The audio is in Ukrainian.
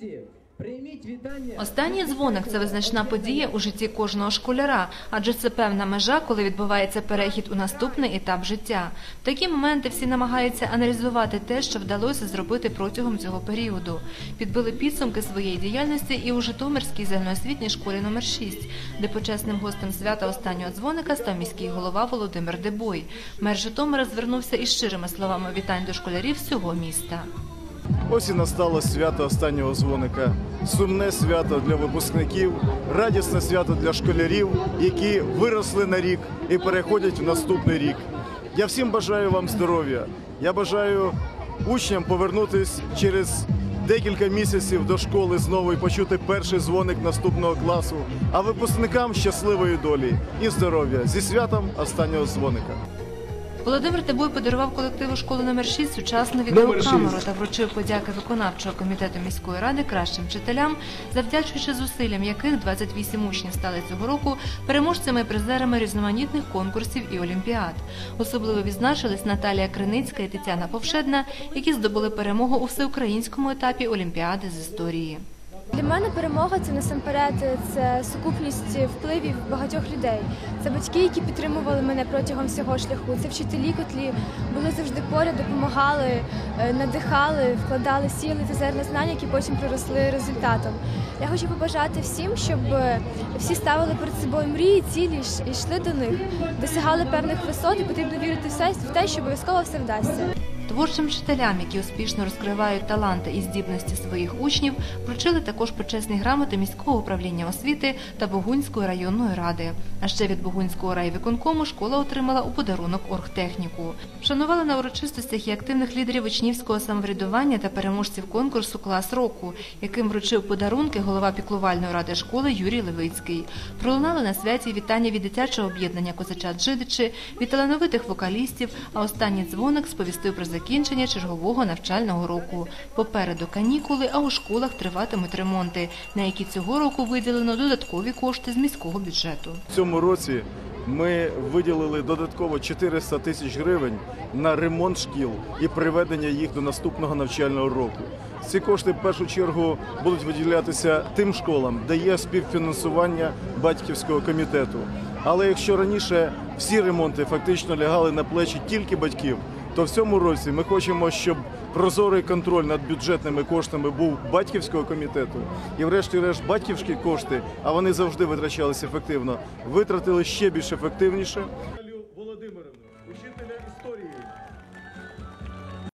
Друзі, прийміть вітання. Останній дзвоник це визначна подія у житті кожного школяра, адже це певна межа, коли відбувається перехід у наступний етап життя. В такі моменти всі намагаються аналізувати те, що вдалося зробити протягом цього періоду. Підбили підсумки своєї діяльності і у Житомирській загальноосвітній школі номер 6, де почесним гостем свята останнього дзвоника став міський голова Володимир Дебой. Мер Житомира звернувся із щирими словами вітань до школярів всього міста. Ось і настало свято останнього дзвоника. Сумне свято для випускників, радісне свято для школярів, які виросли на рік і переходять в наступний рік. Я всім бажаю вам здоров'я. Я бажаю учням повернутися через декілька місяців до школи знову і почути перший дзвоник наступного класу. А випускникам щасливої долі і здоров'я зі святом останнього дзвоника. Володимир Тебой подарував колективу школи номер 6 сучасну відеокамеру та вручив подяки виконавчого комітету міської ради кращим вчителям, завдячуючи зусиллям яких 28 учнів стали цього року переможцями і призерами різноманітних конкурсів і олімпіад. Особливо відзначились Наталія Криницька і Тетяна Повшедна, які здобули перемогу у всеукраїнському етапі олімпіади з історії. Для мене перемога це насамперед це сукупність впливів багатьох людей. Це батьки, які підтримували мене протягом всього шляху. Це вчителі, котрі були завжди поряд, допомагали, е, надихали, вкладали сили та зерна знань, які потім приросли результатом. Я хочу побажати всім, щоб е, всі ставили перед собою мрії, цілі і йшли до них, досягали певних висот, і потрібно вірити в те, що обов'язково все вдасться. Творчим вчителям, які успішно розкривають таланти і здібності своїх учнів, вручили також почесні грамоти міського управління освіти та Богунської районної ради. А ще від Богунського райвиконкому школа отримала у подарунок оргтехніку. Вшанували на урочистостях і активних лідерів учнівського самоврядування та переможців конкурсу Клас року, яким вручив подарунки голова піклувальної ради школи Юрій Левицький. Пролунали на святі вітання від дитячого об'єднання Козачат Жидичі, від талановитих вокалістів, а останній дзвоник сповістив про закінчення чергового навчального року. Попереду канікули, а у школах триватимуть ремонти, на які цього року виділено додаткові кошти з міського бюджету. В цьому році ми виділили додатково 400 тисяч гривень на ремонт шкіл і приведення їх до наступного навчального року. Ці кошти в першу чергу будуть виділятися тим школам, де є співфінансування батьківського комітету. Але якщо раніше всі ремонти фактично лягали на плечі тільки батьків, то в цьому році ми хочемо, щоб прозорий контроль над бюджетними коштами був батьківського комітету, і, врешті-решт, батьківські кошти, а вони завжди витрачалися ефективно, витратили ще більш ефективніше.